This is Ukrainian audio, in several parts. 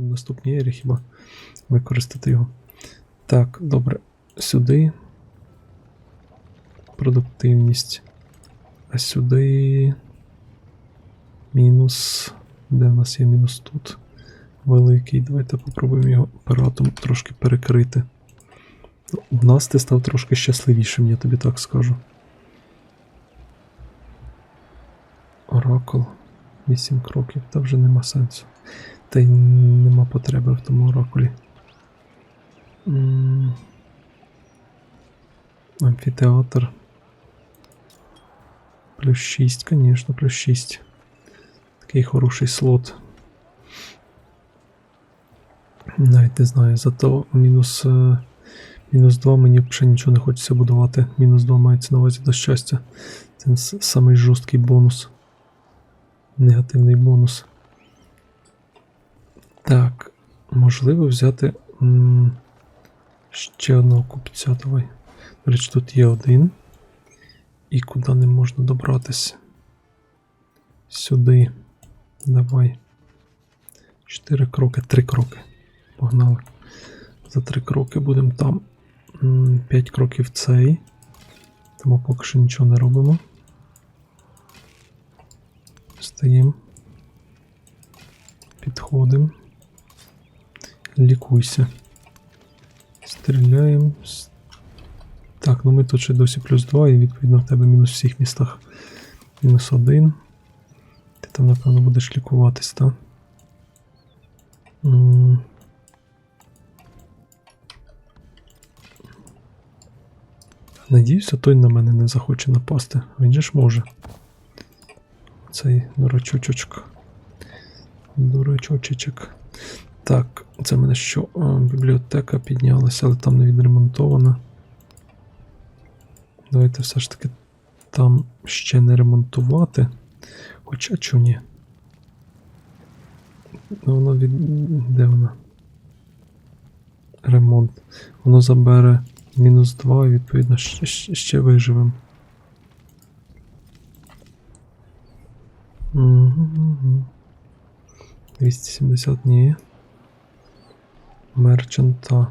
в наступній ері хіба використати його. Так, добре. Сюди. Продуктивність. А сюди. Мінус. Де в нас є мінус тут? Великий. Давайте попробуємо його апаратом трошки перекрити. Ну, У нас ти став трошки щасливішим, я тобі так скажу. Оракул. 8 кроків, та вже нема сенсу. Та й нема потреби в тому оракулі. Амфітеатр. Плюс 6, звісно, плюс 6. Такий хороший слот. Навіть не знаю, зато мінус, е, мінус 2 мені взагалі нічого не хочеться будувати. Мінус 2 мається на увазі до щастя. Це самий жорсткий бонус. Негативний бонус. Так, можливо взяти ще одного купця. Давай. До речі, тут є один. І куди не можна добратися? Сюди. Давай. Чотири кроки, три кроки. Погнали. За три кроки будемо там. П'ять кроків цей. Тому поки що нічого не робимо. Стоїм. Підходимо. Лікуйся. Стріляємо. Так, ну ми тут ще досі плюс 2, і відповідно в тебе мінус в всіх містах. Мінус 1. Ти там, напевно, будеш лікуватись, так? Надіюся, той на мене не захоче напасти. Він же ж може. Цей дурачочок. Дурачочечок. Так, це мене що? Бібліотека піднялася, але там не відремонтована. Давайте все ж таки там ще не ремонтувати. Хоча чого ні. Ну, воно від. Де вона? Ремонт. Воно забере мінус 2 і відповідно ще, ще- виживемо. Мгм. 270 ні. Мерчанта.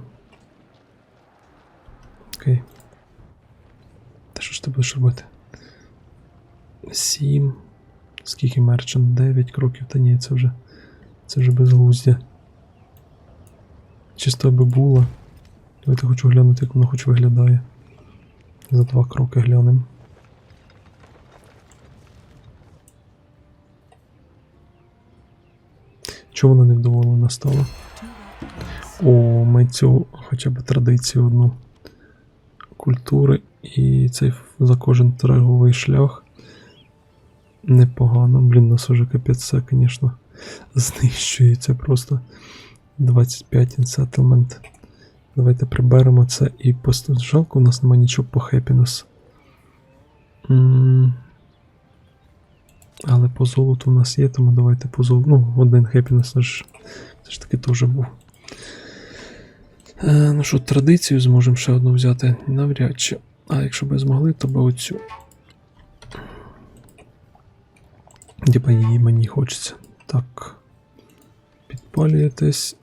Окей. Та що ж ти будеш робити? 7. Скільки мерчант? 9 кроків. Та ні, це вже. Це вже безглуздя. Чисто аби було. Давайте хочу глянути, як воно хоч виглядає. За два кроки глянемо. Чого вона невдоволена стала? О, ми цю хоча б традицію одну культури і цей за кожен торговий шлях. Непогано. Блін, нас уже капець все, звісно, знищується просто 25 інсетлмент. Давайте приберемо це і просто. Жалко, у нас немає нічого по. М, Але по золоту у нас є, тому давайте по золоту. Ну, один хепінес ж все ж таки теж був. Е, ну що, традицію зможемо ще одну взяти? Навряд чи. А якщо б змогли, то би оцю. Типа її мені хочеться. Так. Підпалюєтесь.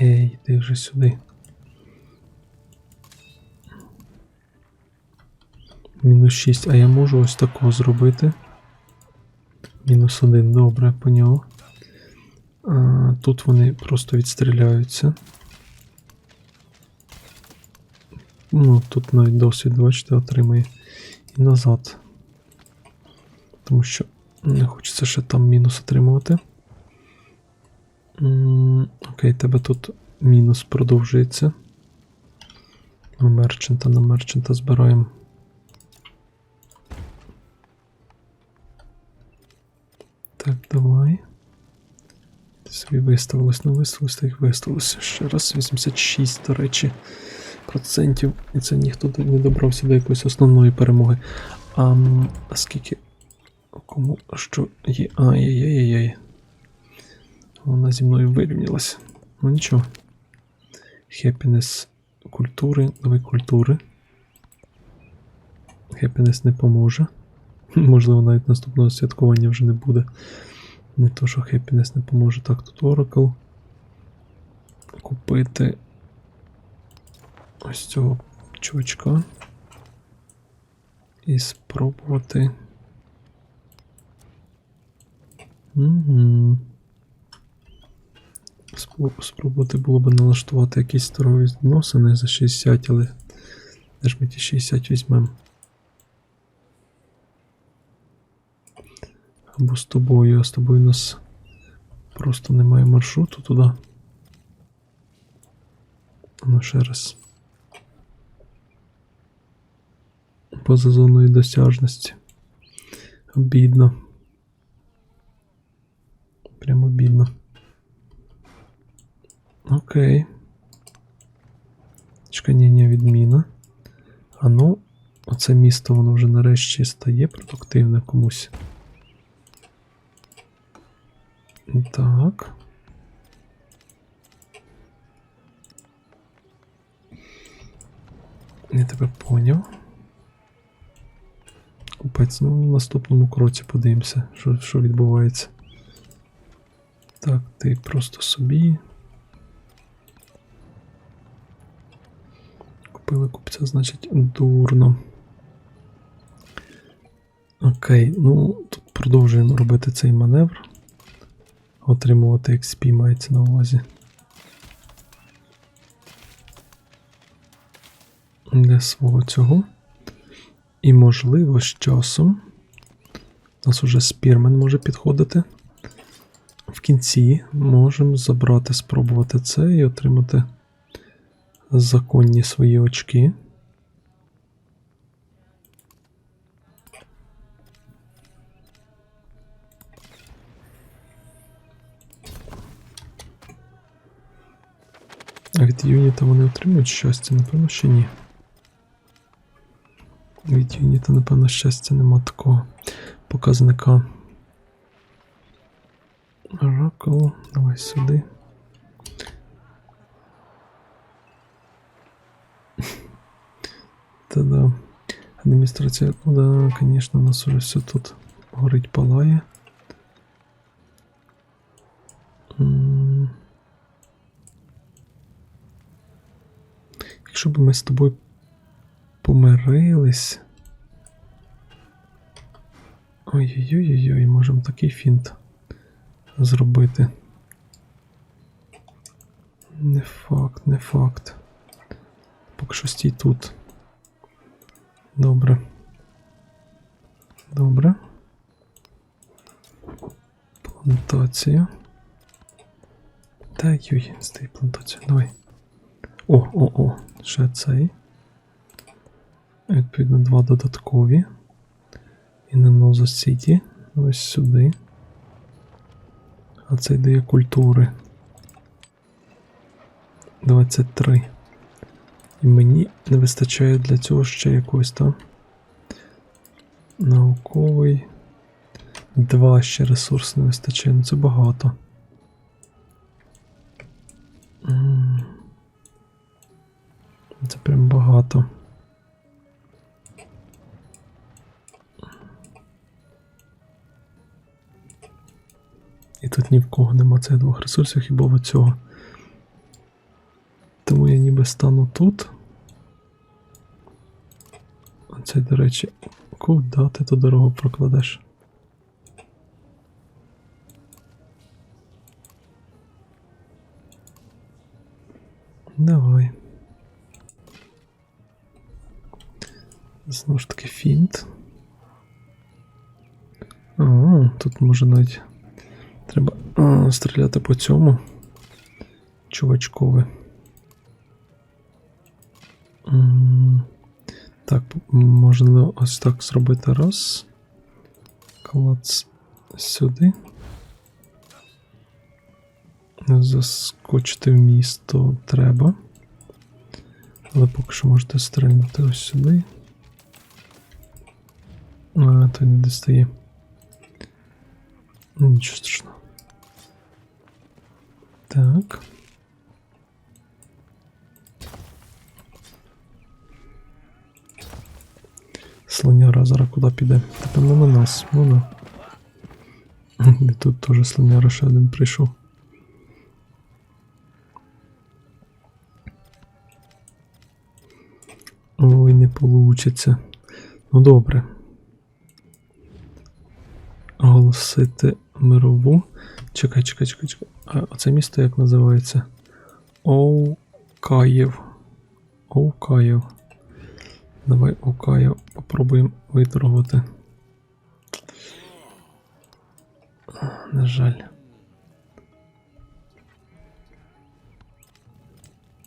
Ей, йди вже сюди. Мінус 6. А я можу ось такого зробити. Мінус 1, добре, поняв. А, тут вони просто відстріляються. Ну, тут навіть досвід, бачите, отримає. І назад. Тому що не хочеться ще там мінус отримувати. М, Окей, тебе тут мінус продовжується. Ми мерчанта на мерчанта збираємо. Так, давай. Собі виставилось, ну виставилось, та їх виставилося. Ще раз 86, до речі, процентів. І це ніхто не добрався до якоїсь основної перемоги. А, скільки. Кому що є? Ай-яй-яй-яй. Вона зі мною вирівнялася. Ну нічого. Хеппінес культури. Давай культури. Хеппінес не поможе. Можливо, навіть наступного святкування вже не буде. Не то, що Happiness не поможе. Так, тут Oracle. Купити ось цього чувачка. І спробувати. Угу. Спробувати було б налаштувати якісь торгові відносини за 60, але де ж ми ті 60 візьмемо? Або з тобою, а з тобою у нас просто немає маршруту туди. Ну, ще раз. Поза зоною досяжності. Обідно. Прямо бідно. Окей. Чекання відміна. А ну, оце місто воно вже нарешті стає продуктивне комусь. Так. Я тебе поняв. Купець, ну в наступному кроці подивимося, що, що відбувається. Так, ти просто собі. Купили купця, значить, дурно. Окей, ну тут продовжуємо робити цей маневр. Отримувати XP мається на увазі. Для свого цього. І можливо, з часом. У нас уже спірмен може підходити. В кінці можемо забрати, спробувати це і отримати законні свої очки. А від юніта вони отримують щастя? Напевно, ще ні. Від юніта, напевно, щастя нема такого показника. Oracle, давай сюди. Та-да. Адміністрація, ну да, звісно, у нас уже все тут горить палає. Якщо б ми з тобою помирились. Ой-ой-ой, можемо такий фінт зробити. Не факт, не факт. Поки що стій тут. Добре. Добре. Плантація. Та юй, стій плантацію, давай. О, о, о, ще цей. Відповідно, два додаткові. І на Ноза Сіті. Ось сюди. А це дає культури. 23. І мені не вистачає для цього ще якогось там. Науковий. Два ще ресурс не вистачає. Ну це багато. Цих двох ресурсів, хіба цього. Тому я ніби стану тут. А це, до речі, куди ти ту дорогу прокладеш? Давай. Знову ж таки фінт. А, тут може навіть стріляти по цьому. Чувачкове. Так, можна ось так зробити раз. Клац сюди. Заскочити в місто треба. Але поки що можете стрельнути ось сюди. А, то не достає. Нічого страшного. Так. Слоняра зараз куди піде? Напевно на нас. Ну да. І тут теж слоняра ще один прийшов. Ой, не получиться. Ну добре. Оголосити мирову. Чекай, чекай, чекай, чекай. А оце місто як називається? Оукаєв. Оукаєв. Давай Оукаєв попробуємо виторгувати. На жаль.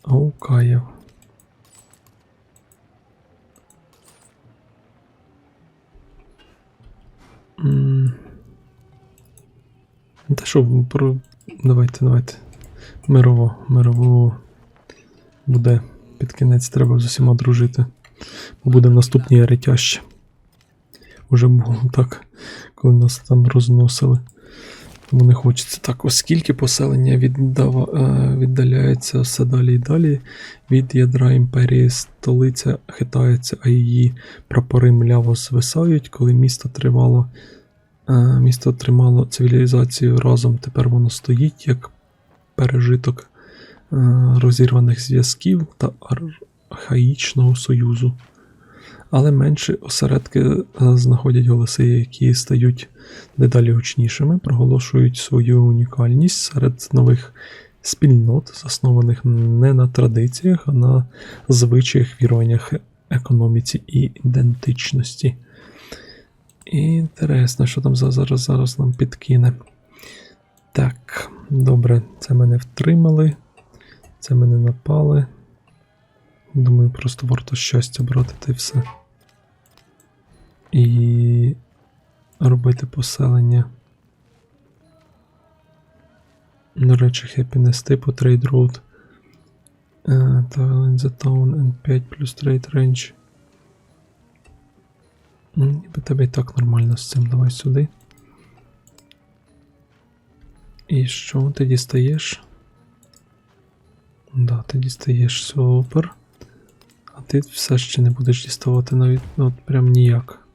Оукаєв. М. Та що, про... давайте, давайте. Мирово, мирово буде під кінець треба з усіма дружити. Бо буде в наступній ері тяжче. Уже було так, коли нас там розносили. Тому не хочеться так, оскільки поселення віддава, е, віддаляється все далі і далі від ядра імперії, столиця хитається, а її прапори мляво звисають, коли місто тривало, місто тримало цивілізацію разом. Тепер воно стоїть як пережиток е, розірваних зв'язків та архаїчного союзу. Але менші осередки е, знаходять голоси, які стають дедалі гучнішими, проголошують свою унікальність серед нових спільнот, заснованих не на традиціях, а на звичаях, віруваннях, економіці і ідентичності. Інтересно, що там за- зараз, зараз нам підкине. Так, добре, це мене втримали, це мене напали. Думаю, просто варто щастя брати та все. І робити поселення. До речі, happiness типу trade road. Е, Tile in the town and 5 плюс trade range. М, Ніби тебе і так нормально з цим. Давай сюди. І що ти дістаєш? Да, ти дістаєш супер. А ти все ще не будеш діставати навіть ну, от прям ніяк.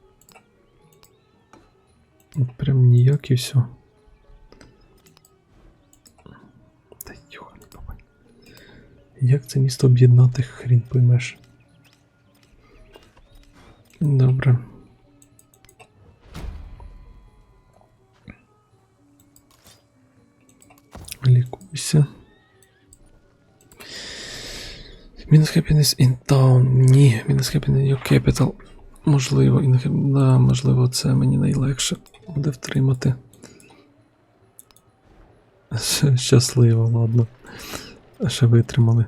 От прям ніяк і все. Та йоханий бабай. Як це місто об'єднати, хрін поймеш. Добре. Лікуйся. Мінус happiness in town. Ні, мінус happiness in your capital. Можливо, in, да, можливо, це мені найлегше буде втримати. Щасливо, ладно. Ще витримали.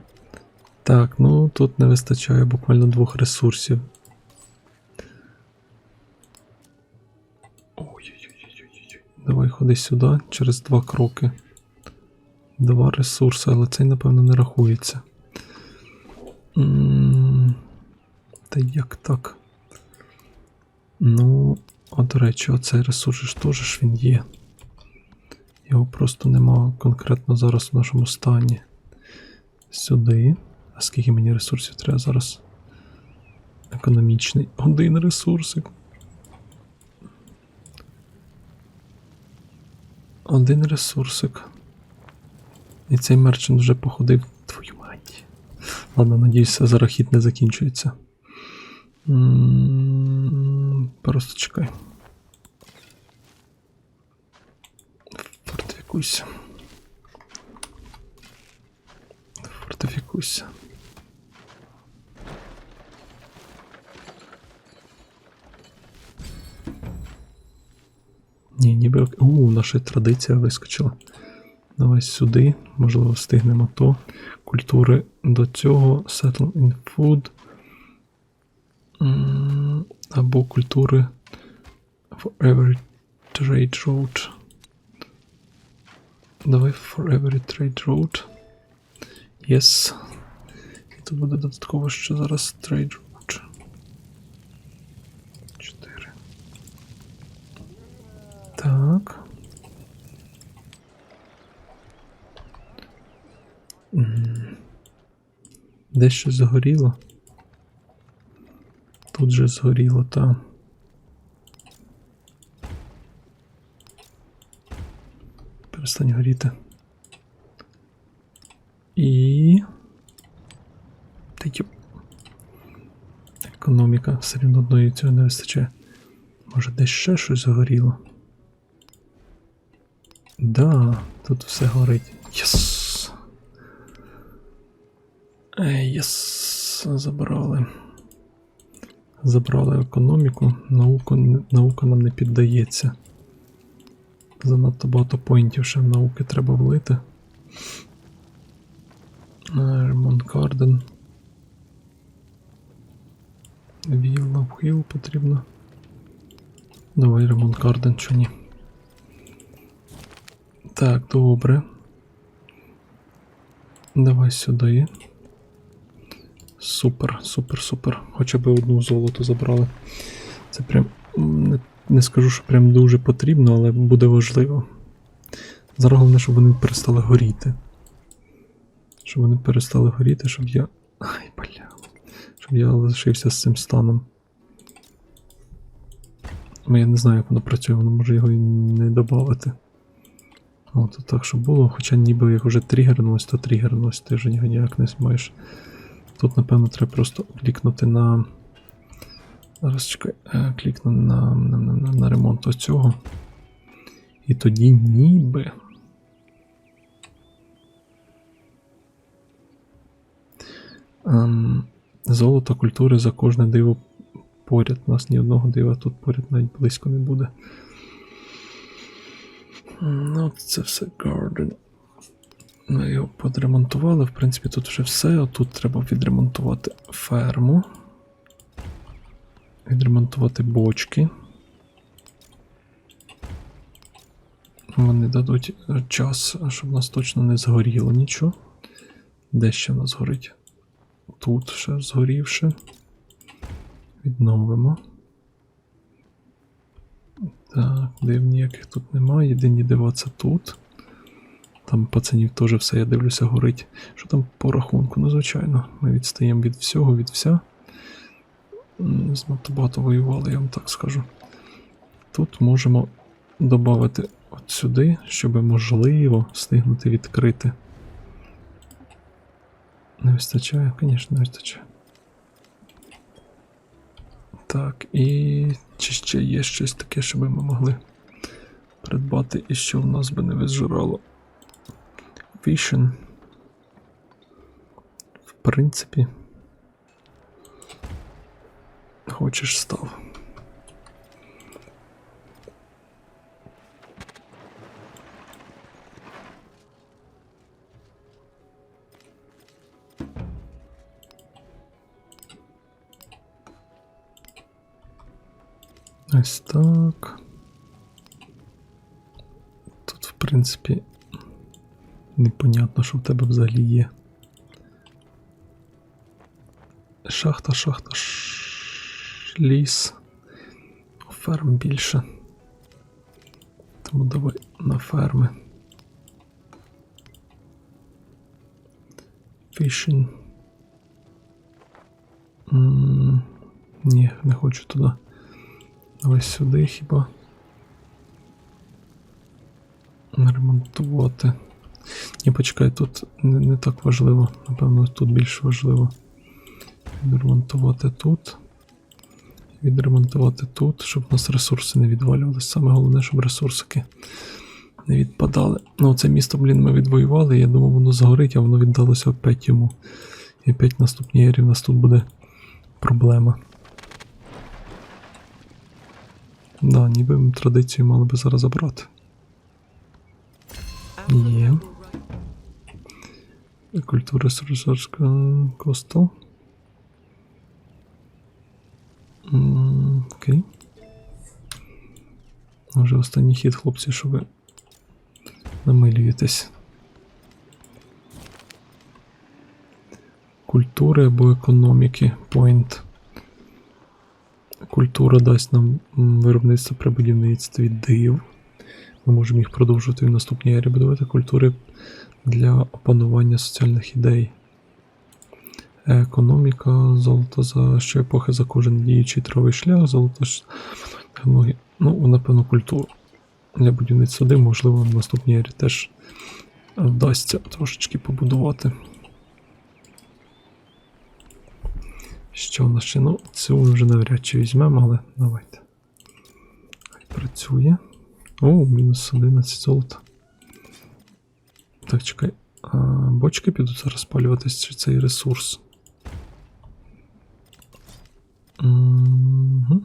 Так, ну тут не вистачає буквально двох ресурсів. Ой-ой-ой-ой-ой. Давай ходи сюди через два кроки. Два ресурси, але цей, напевно, не рахується. Та як так? Ну, а до речі, оцей ресурс ж теж ж він є. Його просто нема конкретно зараз в нашому стані. Сюди. А скільки мені ресурсів треба зараз? Економічний. Один ресурсик. Один ресурсик. І цей мерчант вже походив. Твою мать. Ладно, надіюся, зараз не закінчується. Просто чекай. Фортифікуйся. Фортифікуйся. Ні, ніби. У, наша традиція вискочила. Давай сюди, можливо, встигнемо то. Культури до цього. Settle in food. Або культури for every trade route. Давай for every trade route. Yes. І тут буде додатково ще зараз trade route. 4. Так. М. Десь щось згоріло. Тут же згоріло, та. перестань горіти. І. Йоп. Економіка все рівно одної цього не вистачає. Може десь ще щось загоріло? Да, тут все горить. Єс. Ей, єс. Забрали. Забрали економіку, науку, наука нам не піддається. Занадто багато поінтів ще в науки треба влити. Е, Ремонт Карден. Вілла в Хіл потрібно. Давай ремонт Карден, чи ні. Так, добре. Давай сюди. Супер, супер, супер. Хоча б одну золото забрали. Це прям не, не скажу, що прям дуже потрібно, але буде важливо. Зараз головне, щоб вони перестали горіти. Щоб вони перестали горіти, щоб я. Ай, бля. Щоб я лишився з цим станом. Я не знаю, як воно працює, воно може його і не додати. От так, щоб було, хоча ніби як вже тригернулось, то тригернулось, ти вже ніяк не зможеш. Тут, напевно, треба просто клікнути на. Зараз чекай, е, клікну на, на, на, на, ремонт оцього. І тоді ніби. Ем, золото культури за кожне диво поряд. У нас ні одного дива тут поряд навіть близько не буде. Ну, це все Garden. Ми його подремонтували. В принципі, тут вже все. Тут треба відремонтувати ферму. Відремонтувати бочки. Вони дадуть час, щоб у нас точно не згоріло нічого. Де ще в нас горить? Тут ще згорівше. Відновимо. Так, див ніяких тут немає. Єдині дива це тут. Там пацанів теж все, я дивлюся, горить. Що там по рахунку? Ну, звичайно, ми відстаємо від всього, від вся. Знато багато воювали, я вам так скажу. Тут можемо додати от сюди, щоб можливо встигнути відкрити. Не вистачає, звісно, не вистачає. Так, і чи ще є щось таке, що би ми могли придбати і що в нас би не визжирало. Vision. В принципі. Хочеш став. Ось так. Тут, в принципі, непонятно, що в тебе взагалі є. Шахта, шахта, ш... ліс. Ферм більше. Тому давай на ферми. М, Ні, не хочу туди. Давай сюди хіба. Ремонтувати. Ні, почекай, тут не, не так важливо. Напевно, тут більш важливо. Відремонтувати тут. Відремонтувати тут, щоб у нас ресурси не відвалювалися. Саме головне, щоб ресурсики не відпадали. Ну, це місто, блін, ми відвоювали. Я думав, воно згорить, а воно віддалося опять йому. І опять наступній ері в нас тут буде проблема. Да, ніби ми традицію мали би зараз забрати. Є. Сержарська костел. М, Окей. Може останній хід, хлопці, що ви намилюєтесь. Культури або економіки. Point. Культура дасть нам виробництво при будівництві див. Ми можемо їх продовжувати в наступній ері будувати культури для опанування соціальних ідей. Економіка, золото за що епохи за кожен діючий травий шлях, золото технології. Ну, напевно, культуру. для будівництва сади, можливо, в наступній ері теж вдасться трошечки побудувати. Що в нас ще? Ну, цю вже навряд чи візьмемо, але давайте. Працює. О, мінус 11 золота. Так, чекай. А, бочки підуть зараз спалюватись чи цей ресурс? Угу.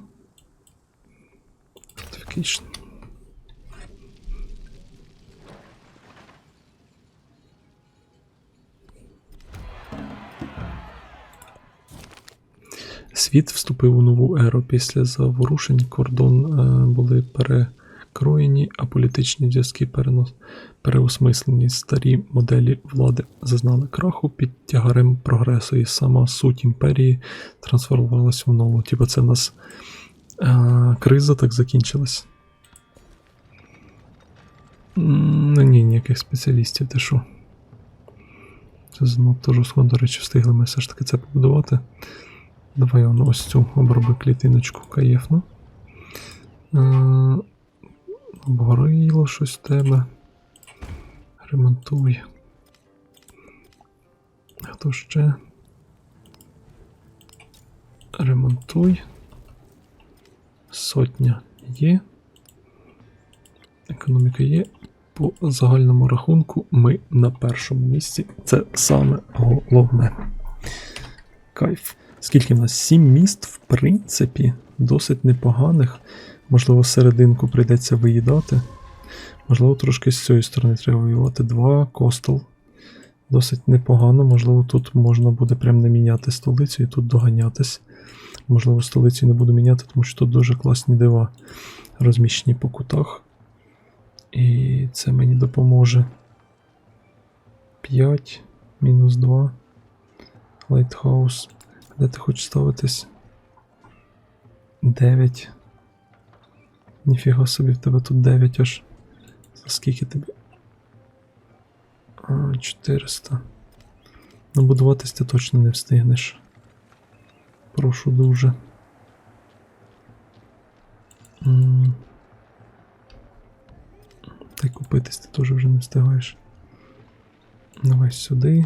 Світ вступив у нову еру. Після заворушень кордон е, були перекроєні, а політичні зв'язки перенос, переосмислені. Старі моделі влади зазнали краху під тягарем прогресу, і сама суть імперії трансформувалася в нову. Типа це в нас е, криза так закінчилась. Ну ні, ніяких спеціалістів, ти що? Це занадто жорстко, до речі, встигли ми все ж таки це побудувати. Давай воно ось цю оброби клітиночку каєфну. Е, Обгоріло щось в тебе. Ремонтуй. Хто ще? Ремонтуй. Сотня є. Економіка є. По загальному рахунку ми на першому місці. Це саме головне. Кайф. Скільки в нас? Сім міст, в принципі, досить непоганих. Можливо, серединку прийдеться виїдати. Можливо, трошки з цієї сторони треба воювати. Два костел. Досить непогано. Можливо, тут можна буде прям не міняти столицю і тут доганятись. Можливо, столицю не буду міняти, тому що тут дуже класні дива розміщені по кутах. І це мені допоможе. 5, мінус 2. Лайтхаус. Де ти хочеш ставитись? 9. Ніфіга собі в тебе тут 9 аж. Скільки тобі? А, 400. Ну, будуватись ти точно не встигнеш. Прошу дуже. Та й купитись ти теж вже не встигаєш. Давай сюди.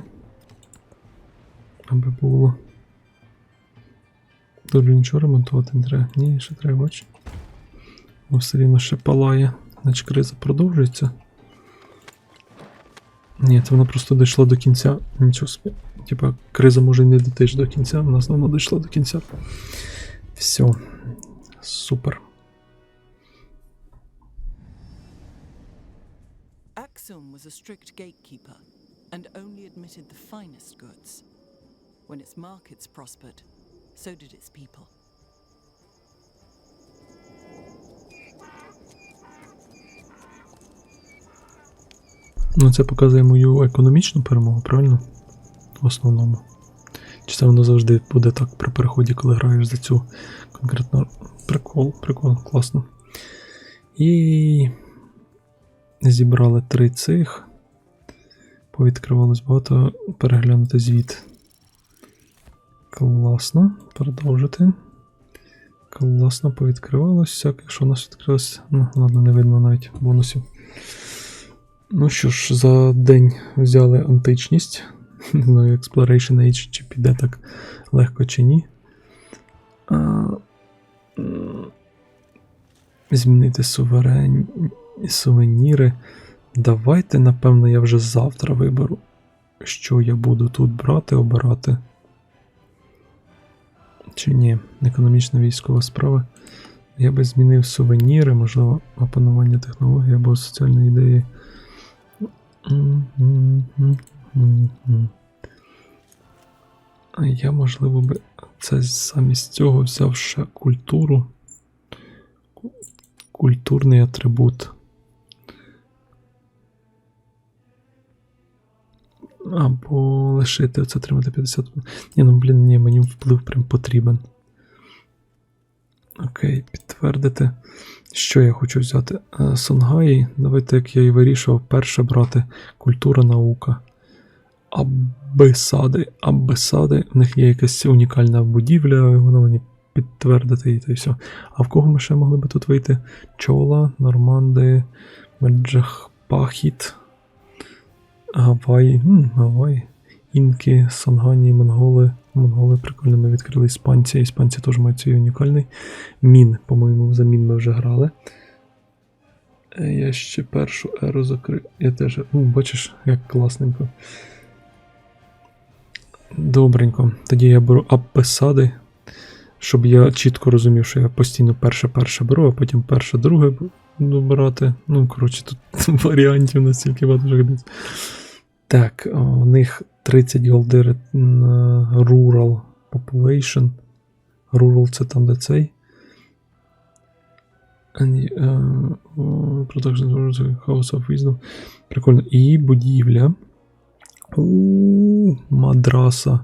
Аби було. Тут нічого ремонтувати не треба. Ні, ще треба, бач. Бо все рівно ще палає. Значить криза продовжується. Ні, це вона просто дійшла до кінця. Нічого собі. Типа, криза може не дійти до кінця, вона знову дійшла до кінця. Все. Супер. Axum was a strict gatekeeper and only admitted the finest goods. When its markets prospered, so did its people. Ну, це показує мою економічну перемогу, правильно? В основному. Чи це воно завжди буде так при переході, коли граєш за цю конкретно прикол, прикол, класно. І зібрали три цих. Повідкривалось багато переглянути звіт. Класно. Продовжити. Класно повідкривалось. Всяке, що у нас відкрилось. Ну, ладно, не видно навіть бонусів. Ну що ж, за день взяли античність. Не знаю, Exploration Age, чи піде так легко чи ні. А, змінити суверен... сувеніри. Давайте, напевно, я вже завтра виберу, що я буду тут брати, обирати. Чи ні, економічна військова справа. Я би змінив сувеніри, можливо, опанування технологій або соціальної ідеї. Я, можливо, би це замість цього взяв ще культуру. Культурний атрибут. Або лишити оце отримати 50. Ні, ну блін, ні, мені вплив прям потрібен. Окей, підтвердити. Що я хочу взяти? Е, Сонгаї. Давайте, як я і вирішував, перше брати культура наука. Аббесади. Аббесади. У них є якась унікальна будівля, вона мені підтвердити і та й все. А в кого ми ще могли би тут вийти? Чола, Норманди, Меджахпахіт, Гаваї. М, Гаваї. Інки, Сангані, Монголи. Монголи прикольно ми відкрили іспанці. Іспанці теж мають свій унікальний. Мін, по-моєму, за мін ми вже грали. Е, Я ще першу еру закрив. Я теж. У, бачиш, як класненько. Добренько. Тоді я беру аппесади, щоб я чітко розумів, що я постійно перше-перше беру, а потім перше-друге буду брати. Ну, коротше, тут варіантів настільки багато. Так, у них 30 голдери на Rural Population. Rural це там, де цей. And, uh, Production House of Wisdom. Прикольно. І будівля. У мадраса.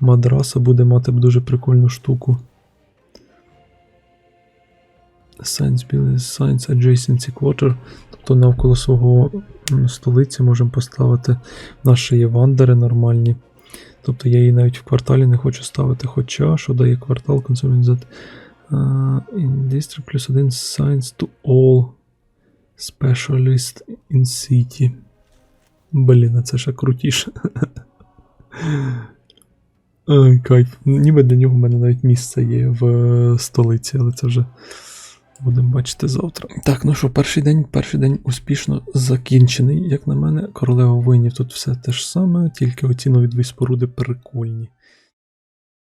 Мадраса буде мати дуже прикольну штуку. Science Science Adjacency Quarter. Тобто навколо свого столиці можемо поставити наші є вандери нормальні. Тобто я її навіть в кварталі не хочу ставити. Хоча, що дає квартал, Consuming uh, in District плюс один Science to all Specialist in City. Блін, а це ще крутіше. Ой, кайф. Ніби для нього в мене навіть місце є в е, столиці, але це вже будемо бачити завтра. Так, ну що, перший день, перший день успішно закінчений. Як на мене, королева воїнів тут все те ж саме, тільки оці нові дві споруди прикольні.